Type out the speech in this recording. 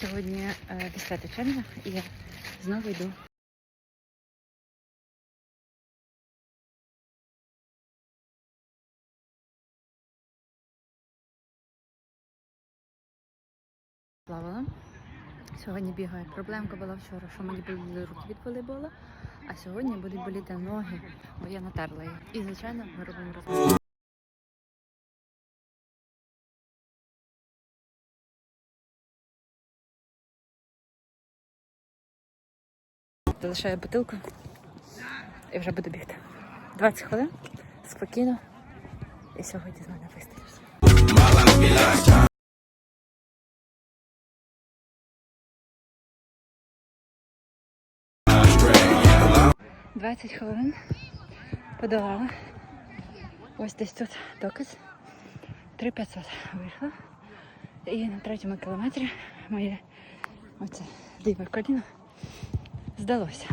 Сьогодні е, 10 червня і я знову йду. Плавала. Сьогодні бігаю. Проблемка була вчора, що мені боліли руки від волейбола, а сьогодні будуть боліти ноги, бо я натерла їх. І, звичайно, ми робимо розмову. Залишаю бутилку і вже буду бігти. 20 хвилин, спокійно. І сьогодні з мене вистачить. 20 хвилин подолала. Ось десь тут доказ. 3500 вийшла. І на третьому кілометрі моє оце ліве коліно здалося.